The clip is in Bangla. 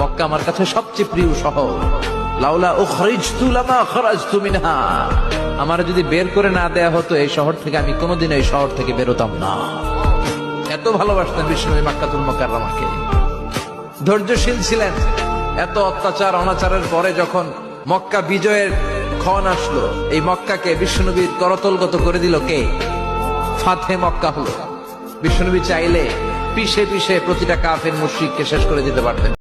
মক্কা আমার কাছে সবচেয়ে প্রিয় শহর। লাউলা ও খরিজ তুলামা খরাজ তুমিনহা আমার যদি বের করে না দেয়া হতো এই শহর থেকে, আমি কোনোদিন এই শহর থেকে বেরোতাম না। এত ভালোবাসতেন বিষ্ণু মাক্কাতুল মক্কার আমাকে ধৈর্যশীল ছিলেন। এত অত্যাচার, অনাচারের পরে যখন মক্কা বিজয়ের ক্ষণ আসলো, এই মক্কাকে বিষ্ণুনবীর করতলগত করে দিল কে? ফাতে মক্কা হলো। বিষ্ণুনবী চাইলে পিষে পিষে প্রতিটা কাফের মুশ্রিককে শেষ করে দিতে পারতেন।